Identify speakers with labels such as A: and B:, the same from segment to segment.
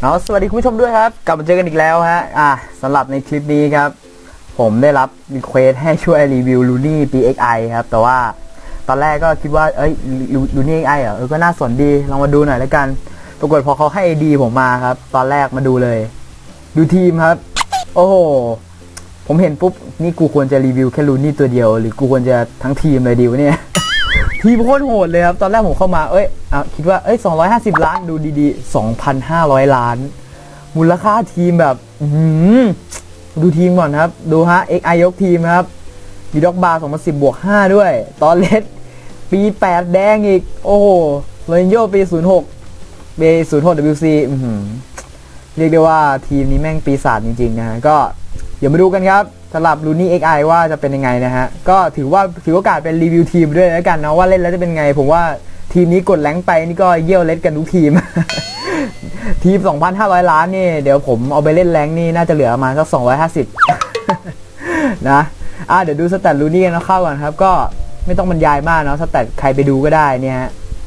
A: เนาสวัสดีคุณผู้ชมด้วยครับ กลับมาเจอกันอีกแล้วฮะอะสำหรับในคลิปนี้ครับ ผมได้รับรีเควสให้ช่วยรีวิวลูนี่ PXI ครับ แต่ว่าตอนแรกก็คิดว่า เอ้ยลูนี่ XI เหรอเออก็น่าสนดีลองมาดูหน่อยแล้วกัน ปรากฏพอเขาให้ ID ผมมาครับ ตอนแรกมาดูเลย ดูทีมครับ โอ้โห ผมเห็นปุ๊บ นี่กูควรจะรีวิวแค่ลูนี่ตัวเดียว หรือกูควรจะทั้งทีมเลยดีวะเนี่ย ทีมโคตรโหดเลยครับ ตอนแรกผมเข้ามา เอ้ยอะคิดว่า เอ้ย 250 ล้าน ดูดีๆ 2,500 ล้าน มูลค่าทีมแบบดูทีมก่อนครับ ดูฮะ XI ยกทีมครับ มีด็อกบาร์2010 บวก 5 ด้วย ตอนเลสปี 8 แดงอีก โอ้โหโรนโยปี 06 ปี 06 WC อื้อหือเรียกได้ว่าทีมนี้แม่งปีศาจจริง ๆ นะฮะ ก็เดี๋ยวมาดูกันครับ สำหรับลูนี่ XI ว่าจะเป็นยังไงนะฮะ ก็ถือว่าถือโอกาสเป็นรีวิวทีมด้วยแล้วกันนะว่าเล่นแล้วจะเป็นไง ผมว่าทีมนี้กดแรงไปนี่ก็เยี่ยวเล็ดกันทุกทีม ทีม 2,500 ล้านนี่ เดี๋ยวผมเอาไปเล่นแรงนี่น่าจะเหลือประมาณสัก 250 นะอะเดี๋ยวดูสแตทลูนี่กันเข้าก่อนครับ ก็ไม่ต้องบรรยายมากเนาะสแตทใครไปดูก็ได้เนี่ย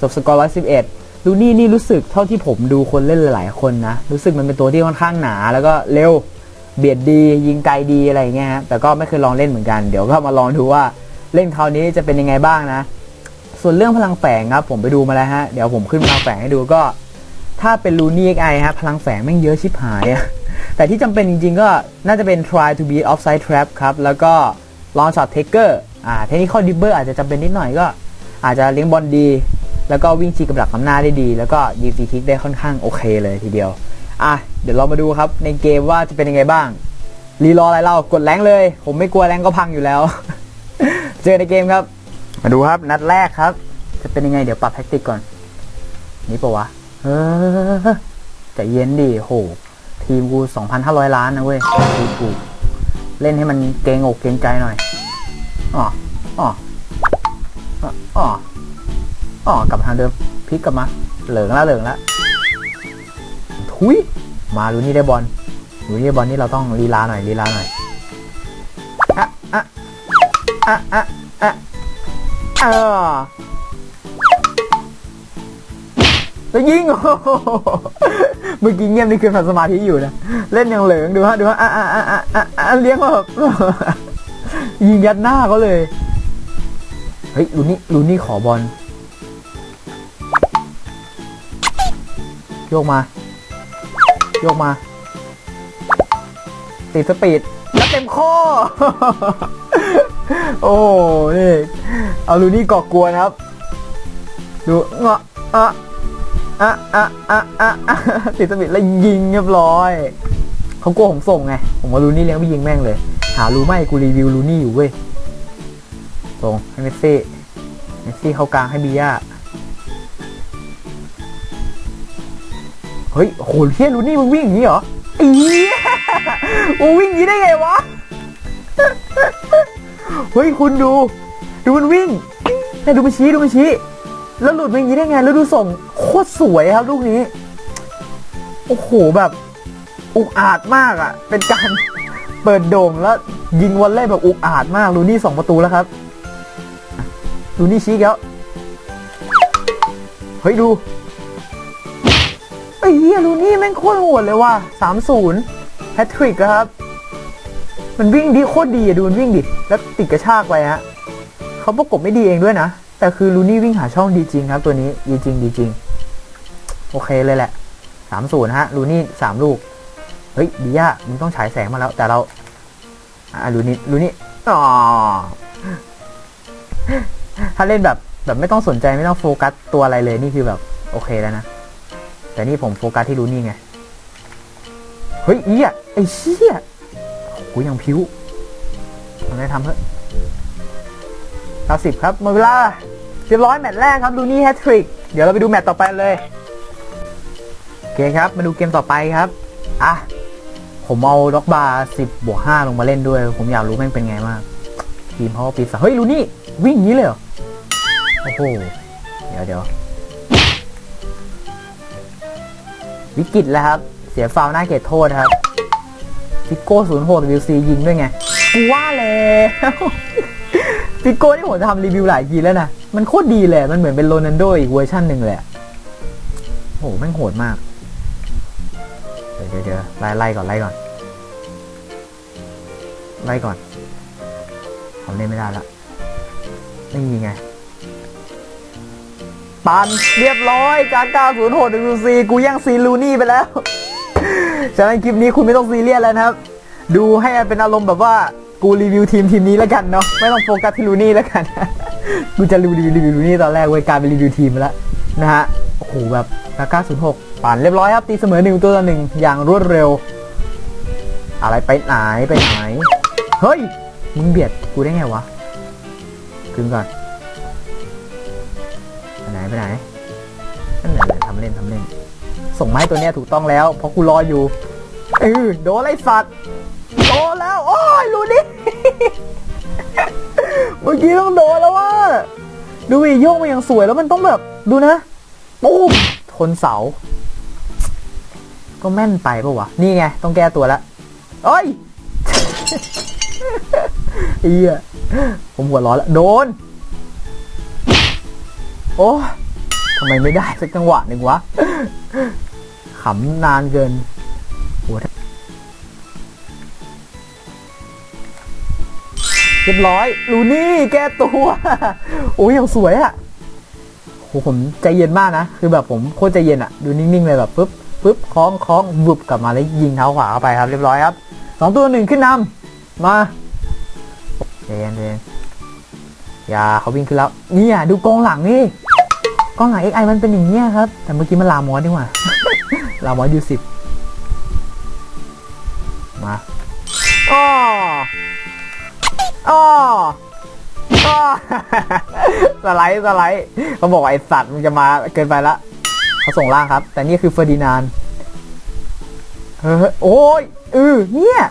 A: จบสกอร์ 111 ลูนี่นี่รู้สึกเท่าที่ผมดูคนเล่นหลายๆคนนะ รู้สึกมันเป็นตัวที่ค่อนข้างหนาแล้วก็เร็ว เบียดดียิงไกลดีอะไรเงี้ยฮะแต่ก็ไม่เคยลองเล่นเหมือนกัน เดี๋ยวก็มาลองดูว่าเล่นคราวนี้จะเป็นยังไงบ้างนะ ส่วนเรื่องพลังแฝงครับผมไปดูมาแล้วฮะเดี๋ยวผมขึ้นพลังแฝงให้ดูก็ ถ้าเป็นลูนี่ XI ฮะพลังแฝงแม่งเยอะชิบหายอะแต่ที่จำเป็นจริงๆก็น่าจะเป็น try to beat offside trap ครับ แล้วก็ long shot taker อ่าเทคนิค l dibber อาจจะจำเป็นนิดหน่อยก็ อาจจะเลี้ยงบอลดี แล้วก็วิ่งฉีกกับดักนำหน้าได้ดี แล้วก็ยิงฟรีคิกได้ค่อนข้างโอเคเลยทีเดียว อะเดี๋ยวเรามาดูครับในเกมว่าจะเป็นยังไงบ้าง รีรออะไรเรากดแรงเลย ผมไม่กลัวแรงก็พังอยู่แล้ว เจอในเกมครับ มาดูครับนัดแรกครับ จะเป็นยังไงเดี๋ยวปรับแท็กติกก่อน นี่ปะวะเออใจเย็นดิโห ทีมกู 2,500 ล้านนะเว้ยทีมกูเล่นให้มันเกรงอกเกรงใจหน่อยอ๋ออ๋ออ๋ออ๋ออ๋อกลับมาทางเดิมพลิกกลับมา เหลืองแล้วเหลืองแล้ว ทุยมาดูนี่ได้บอลดูนี่ได้บอลนี่เราต้องลีลาหน่อยลีลาหน่อยอะอะอะอะอะเออแล้วยิงโเมื่อกี้เงียบนี่คือทำสมาธิอยู่นะเล่นอย่างเหลืองดูฮะดูฮะอะอะอะอะอะอะเลี้ยงมาแบบยิงยัดหน้าเขาเลยเฮ้ยลูนี่ลูนี่ขอบอลโยกมา โยกมา ติดสปีดแล้วเต็มข้อ โอ้นี่เอาลูนี่ก่อกวนครับ ดูเงาะอะอะอะอะอะอะติดสปีดแล้วยิงเรียบร้อยเขากลัวผมส่งไง ผมว่าลูนี่เลี้ยงไปยิงแม่งเลย หารู้ไหมกูรีวิวลูนี่อยู่เว้ยส่งให้เมสซี่เมสซี่เข้ากลางให้บีย่า เฮ้ยโหเฮียลูนี่มึงวิ่งอย่างนี้เหรออีมึงวิ่งอย่างนี้ได้ไงวะ เฮ้ยคุณดู ดูมันวิ่งเนี่ยดูมันชี้ดูมันชี้ แล้วหลุดมาอย่างนี้ได้ไง แล้วดูส่งโคตรสวยครับลูกนี้ โอ้โหแบบอุกอาจมากอะ่ะ เป็นการเปิดโด่งแล้วยิงวอลเล่แบบอุกอาจมากลูนี่สองประตูแล้วครับลูนี่ชี้อีกแล้ว เฮ้ยดู ไอ้เหี้ยลูนี่แม่งโคตรโหดเลยว่ะสามศูนย์แฮตทริกครับ มันวิ่งดีโคตรดีอะดูมันวิ่งดิ แล้วติดกระชากไปฮะเขาประกบไม่ดีเองด้วยนะ แต่คือลูนี่วิ่งหาช่องดีจริงครับ ตัวนี้ดีจริงดีจริง โอเคเลยแหละสามศูนย์ฮะลูนี่สามลูก เฮ้ยดีย่ามึงต้องฉายแสงมาแล้ว แต่เราอะลูนี่ลูนี่อ๋อถ้าเล่นแบบแบบไม่ต้องสนใจไม่ต้องโฟกัสตัวอะไรเลยนี่คือแบบ โอเคแล้วนะ แต่นี่ผมโฟกัสที่รูนี่ไง เฮ้ยเอี้ยไอ้เชี่ยกูยังพิ้วทำไงทำเถอะเก้าสิบครับหมดเวลาเรียบร้อยแมตช์แรกครับลูนี่แฮตทริก เดี๋ยวเราไปดูแมตช์ต่อไปเลย โอเคครับ มาดูเกมต่อไปครับ อะ ผมเอาด็อกบาร์สิบบวกห้าลงมาเล่นด้วย ผมอยากรู้แม่งเป็นไงมากทีมเขาปีศาจเฮ้ยลูนี่ วิ่งงนี้เลยเหรอ โอ้โห เดี๋ยวเดี๋ยว วิกฤตแล้วครับ เสียฟาวหน้าเขตโทษครับฟิโก้ศูนย์หกวิวซียิงด้วยไงกูว่าแล้วฟิโก้ที่ผมจะทำรีวิวหลายทีแล้วนะ มันโคตรดีเลย มันเหมือนเป็นโรนัลโดอีกเวอร์ชันหนึ่งเลยอะโอ้โหแม่งโหดมาก เดี๋ยวเดี๋ยวไล่ไล่ก่อนไล่ก่อน ไล่ก่อนผมเล่นไม่ได้ละนี่มีไง ปันเรียบร้อยการ906 WC กูย่างซีลูนี่ไปแล้ว ฉะนั้นคลิปนี้คุณไม่ต้องซีเรียสแล้วนะครับ ดูให้เป็นอารมณ์แบบว่ากูรีวิวทีมทีมนี้แล้วกันเนาะไม่ต้องโฟกัสที่ลูนี่แล้วกัน กูจะรีวิวรีวิวลูนี่ตอนแรกเว้ยกายเป็นรีวิวทีมไปแล้วนะฮะโอ้โหแบบกา906ป่นเรียบร้อยครับตีเสมอหนึ่งตัวต่อหนึ่งอย่างรวดเร็ว อะไรไปไหนไปไหนเฮ้ยมึงเบียดกูได้ไงวะคืนก่อน ไปไหนนั่นแหละทำเล่นทำเล่น ส่งไมาให้ตัวเนี้ยถูกต้องแล้ว เพราะกูรออยู่เออโดนไล่สัตว์โดนแล้ว โอ้ยรู้ดิเมื่อกี้ต้องโดนแล้วว่าดูวิโยกมาอย่างสวยแล้วมันต้องแบบ ดูนะปุ๊บทนเสา ก็แม่นไปปะวะ นี่ไง ต้องแก้ตัวล้วเอ้ยเอียผมหัวร้อนล้วโดน โอ้ ทำไมไม่ได้สักจังหวะหนึ่งวะขำนานเกินโอ้เรียบร้อย ลูนี่แก้ตัว โอ้ยยังสวยอะโหผมใจเย็นมากนะ คือแบบผมโคตรใจเย็นอะดูนิ่งๆเลยแบบปุ๊บปุ๊บคล้องคล้องวุบกลับมาแล้วยิงเท้าขวาเข้าไปครับ เรียบร้อยครับสองตัวหนึ่งขึ้นนำมาใจเย็นใจเย็นอย่าเขาวิ่งขึ้นแล้วเนี่ยดูกองหลังนี่ กองหลัง XI มันเป็นอย่างเงี้ยครับ แต่เมื่อกี้มันลามอสดีกว่า ลามอสยูสิบมาอ้ออ้ออ้อสไลด์สไลด์เขาบอกไอสัตว์มันจะมาเกินไปละเขาส่งล่างครับ แต่นี่คือเฟอร์ดินานเฮ้ยโอ้ยเออเนี่ย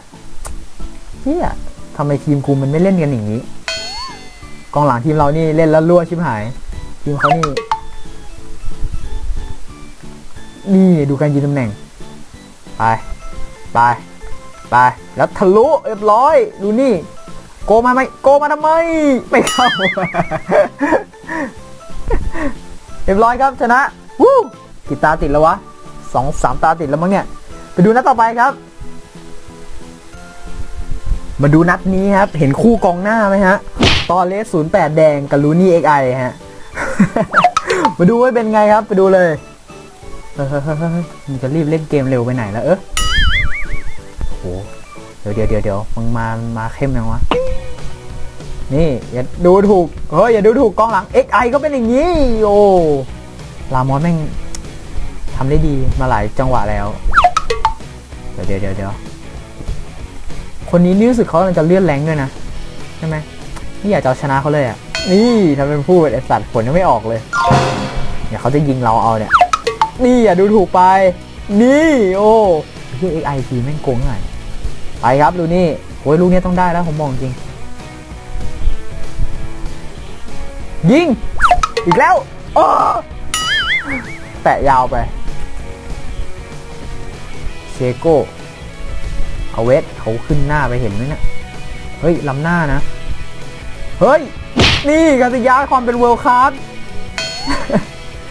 A: เนี่ยทำไมทีมกูมันไม่เล่นกันอย่างนี้ กองหลังทีมเรานี่เล่นแล้วรั่วชิบหาย ทีมเขานี่ นี่ดูการยืนตำแหน่ง ไป ไป ไป แล้วทะลุเรียบร้อย ดูนี่ โกมาไหมโกมาทำไม ไม่เข้า เรียบร้อยครับชนะ วู้กี่ตาติดแล้ววะสองสามตาติดแล้วมั้งเนี่ย ไปดูนัดต่อไปครับ มาดูนัดนี้ครับ เห็นคู่กองหน้าไหมฮะ ตอเลสศูนย์แปดแดงกับลูนี่เอ็กไอฮะ มาดูว่าเป็นไงครับ ไปดูเลย เฮ้ยเฮ้ยมึงจะรีบเล่นเกมเร็วไปไหนแล้วเออโอ้โหเดี๋ยวเดี๋ยวเดี๋ยวเดี๋ยวมึงมามาเข้มยังวะ นี่อย่าดูถูก เฮ้ยอย่าดูถูกกองหลัง XI ก็เป็นอย่างนี้ โอ้ลามอสแม่งทำได้ดีมาหลายจังหวะแล้ว เดี๋ยวเดี๋ยวเดี๋ยวเดี๋ยวคนนี้นี่รู้สึกเขากำลังจะเลื่อนแรงด้วยนะ ใช่ไหมนี่อยากจะชนะเขาเลยอะ นี่ทำเป็นพูดไอสัตว์ผลยังไม่ออกเลย เดี๋ยวเขาจะยิงเราเอาเนี่ย นี่อย่าดูถูกไป นี่โอ้ที่ XI ทีแม่งโกงไงไปครับดูนี่โอ้ยลูกนี้ต้องได้แล้วผมมองจริง ยิง อีกแล้วโอ้แตะยาวไปเชโก้เอาเวทเขาขึ้นหน้าไปเห็นไหมเนะี่ยเฮ้ยล้ำหน้านะ เฮ้ย นี่กติยาความเป็นเวิลด์คลาส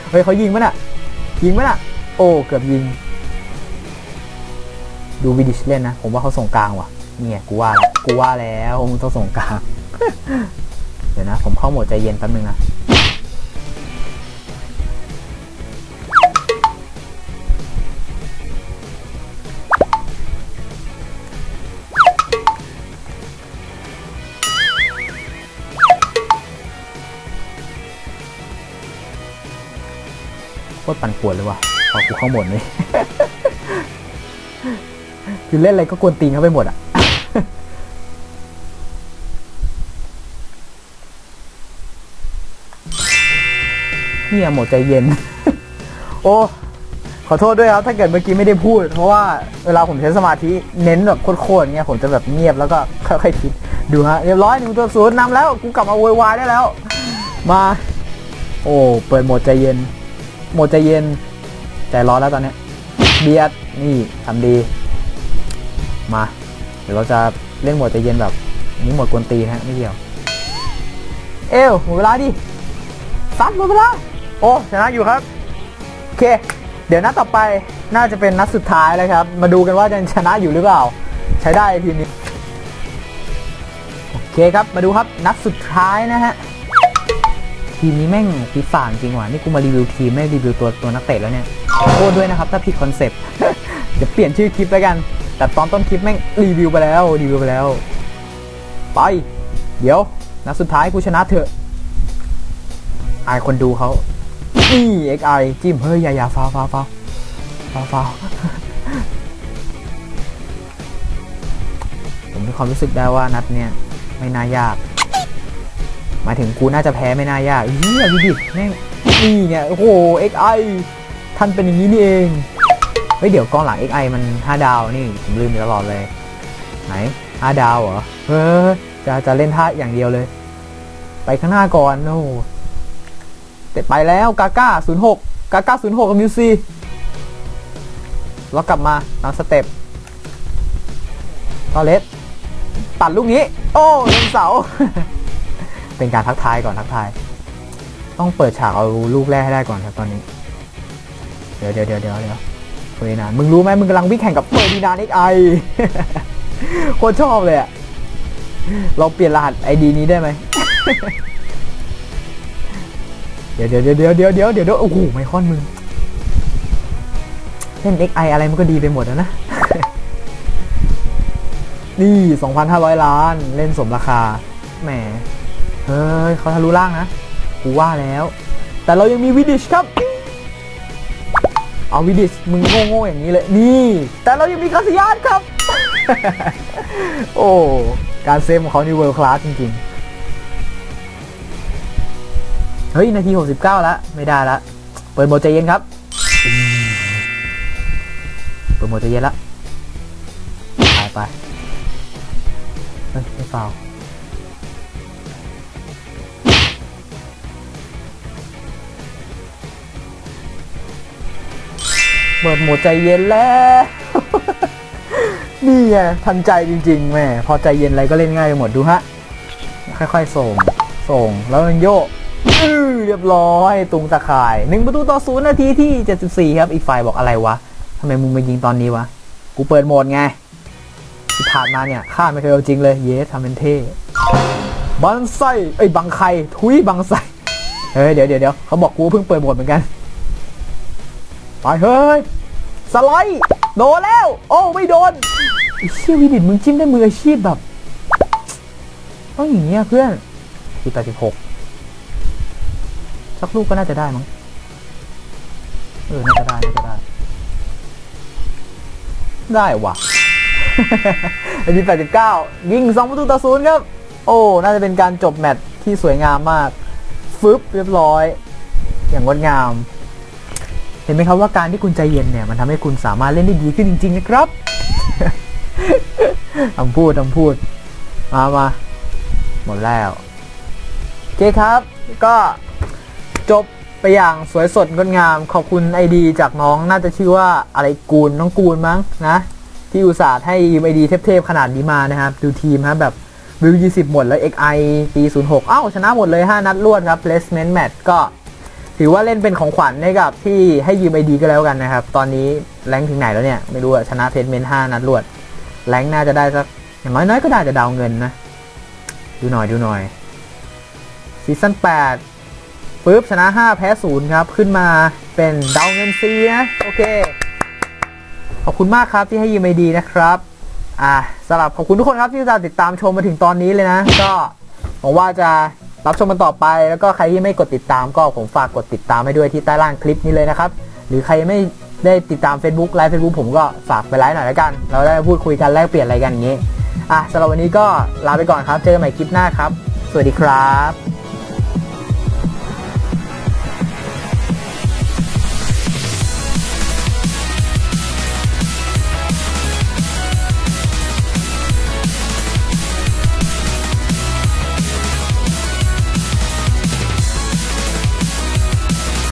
A: เฮ้ยเขายิงมั้ยน่ะ ยิงไหมล่ะ โอ้ เกือบยิง ดูวิดิชเล่นนะ ผมว่าเขาส่งกลางว่ะ เนี่ยกูว่ากูว่าแล้วมึงต้องส่งกลาง เดี๋ยวนะ ผมเข้าโหมดใจเย็นแป๊บนึงนะ ตรปั่นป่วนเลยว่ะพอกูเข้าหมดเลยคือเล่นอะไรก็กวนตีนเข้าไปหมดอะเนี่ยหมดใจเย็น โอ้ขอโทษด้วยครับ ถ้าเกิดเมื่อกี้ไม่ได้พูด เพราะว่าเวลาผมใช้สมาธิเน้นแบบโคตรๆเงี้ยผมจะแบบเงียบแล้วก็ค่อยๆคิด ดูฮะเรียบร้อยหนึ่งตัวศูนย์นำแล้ว กูกลับมาโวยวายได้แล้ว มา โอ้ เปิดโหมดใจเย็น หมดใจเย็นใจร้อนแล้วตอนนี้เบียดนี่ทำดี มา เดี๋ยวเราจะเล่นหมดใจเย็นแบบนี้หมดกวนตีนนะฮะไม่เกี่ยว เอวหมดเวลาดิซัดหมดเวลาโอ้ชนะอยู่ครับโอเค เดี๋ยวนัดต่อไปน่าจะเป็นนัดสุดท้ายแล้วครับ มาดูกันว่าจะชนะอยู่หรือเปล่า ใช้ได้ทีมนี้โอเคครับมาดูครับนัดสุดท้ายนะฮะ ทีมนี้แม่งฟีฟ่าจริงว่ะนี่กูมารีวิวทีมไม่รีวิวตัวตัวนักเตะแล้วเนี่ยขอโทษด้วยนะครับถ้าผิดคอนเซปต์เดี๋ยวเปลี่ยนชื่อคลิปแล้วกัน แต่ตอนต้นคลิปแม่งรีวิวไปแล้วรีวิวไปแล้ว ไปเดี๋ยวนัดสุดท้ายกูชนะเถอะอายคนดูเขานี่ XI จิ้มเฮ้ยอย่าอย่าฟาวฟาวฟาวฟาวฟาวผมมีความรู้สึกได้ว่านัดเนี่ยไม่น่ายาก มายถึงกูน่าจะแพ้ไม่น่ายากเฮียวิดิแม่งนี่เนี่ยโอ้โห XI ท่านเป็นอย่างนี้นี่เองเฮ้ยเดี๋ยวกองหลัง XI มัน 5 ดาวนี่ผมลืมไปตลอดเลย ไหน 5 ดาวเหรอเฮ้ยจะจะเล่นท่าอย่างเดียวเลย ไปข้างหน้าก่อนโอ้โหแต่ไปแล้วกาก้า06กาก้า06กับมิวซีแล้วกลับมาตามสเต็ปตอเลสตัดลูกนี้ โอ้ลงเสา เป็นการทักทายก่อนทักทาย ต้องเปิดฉากเอาลูกแรกให้ได้ก่อนครับตอนนี้ เดี๋ยวเดี๋ยวเดี๋ยวเดี๋ยวเดี๋ยวเฟอร์ดินานมึงรู้ไหมมึงกำลังวิ่งแข่งกับเฟอร์ดินานเอ็กไอโคตรชอบเลยอะเราเปลี่ยนรหัสไอดีนี้ได้ไหมเดี๋ยวเดี๋ยวเดี๋ยวเดี๋ยวเดี๋ยวเดี๋ยวเดี๋ยวโอ้โหไมคอนมึงเล่น XI อะไรมันก็ดีไปหมดแล้วนะ นี่ 2,500 ล้าน เล่นสมราคา แหม เฮ้ยเขาทะลุล่างนะ กูว่าแล้ว แต่เรายังมีวิดิชครับ เอาวิดิชมึงโง่ๆอย่างนี้เลย นี่ แต่เรายังมีคาสิยานครับ โอ้ การเซฟของเขานี่เวิร์คลาสจริงๆ เฮ้ย นาที 69 แล้ว ไม่ได้ละ เปิดโมดใจเย็นครับ เปิดโมดใจเย็นละไปไปไม่ฟาว เปิดโหมดใจเย็นแล้ว นี่ไงทันใจจริง ๆ แม่พอใจเย็นอะไรก็เล่นง่ายไปหมดดูฮะ ค่อยๆ ส่ง ส่งแล้วมันโยกเรียบร้อยตุงตะข่ายหนึ่งประตูต่อศูนย์นาทีที่74ครับ อีกฝ่ายบอกอะไรวะทำไมมึงมายิงตอนนี้วะ กูเปิดโหมดไงที่ผ่านมาเนี่ยข้าไม่เคยเอาจริงเลย เยสทำเป็นเท่บังไซเอ้บังไคทุยบังไซเฮ้ยเดี๋ยวเดี๋ยวเดี๋ยวเขาบอกกูเพิ่งเปิดโหมดเหมือนกัน ไปเฮ้ย สไลด์โดนแล้ว โอ้ไม่โดนไอ้เชี่ยวิดิตมึงจิ้มได้มืออาชีพแบบ ต้องอย่างเงี้ยเพื่อนที่86สักลูกก็น่าจะได้มั้ง เออ น่าจะได้ น่าจะได้ ได้ว่ะนาที89 ยิง 2 ประตูต่อศูนย์ครับ โอ้ น่าจะเป็นการจบแมตช์ที่สวยงามมาก ฟึบเรียบร้อย อย่างงดงาม ห็นไหมครับว่าการที่คุณใจเย็นเนี่ยมันทำให้คุณสามารถเล่นได้ดีขึ้นจริง ๆ นะครับทำพูดทำพูด มามาหมดแล้วโอเคครับ ก็จบไปอย่างสวยสดงดงาม ขอบคุณไอดีจากน้องน่าจะชื่อว่าอะไรกูลน้องกูลมั้งนะ ที่อุตส่าห์ให้ยืมไอดีเทพๆขนาดนี้มานะครับ ดูทีมครับแบบวิว20หมดแล้ว XI ปี06เอ้า ชนะหมดเลย 5 นัดรวดครับ placement match ก็ ถือว่าเล่นเป็นของขวัญให้กับที่ให้ยืมไอดีก็แล้วกันนะครับ ตอนนี้แรงถึงไหนแล้วเนี่ย ไม่รู้อะชนะเพจเมน5นัดรวด แรงน่าจะได้สักอย่างน้อยๆก็น่าจะดาวเงินนะ ดูหน่อยดูหน่อยซีซั่น8ปึ๊บชนะ5แพ้0ครับ ขึ้นมาเป็นดาวเงิน C นะ โอเค ขอบคุณมากครับที่ให้ยืมไอดีนะครับ อ่าสำหรับขอบคุณทุกคนครับที่ติดตามชมมาถึงตอนนี้เลยนะ ก็หวังว่าจะ รับชมกันต่อไป แล้วก็ใครที่ไม่กดติดตามก็ผมฝากกดติดตามให้ด้วยที่ใต้ล่างคลิปนี้เลยนะครับ หรือใครไม่ได้ติดตาม Facebook ไลฟ์เฟซบุ๊กผมก็ฝากไปไลฟ์หน่อยแล้วกัน เราได้พูดคุยกันแลกเปลี่ยนอะไรกันอย่างนี้ อะสำหรับวันนี้ก็ลาไปก่อนครับ เจอกันใหม่คลิปหน้าครับ สวัสดีครับ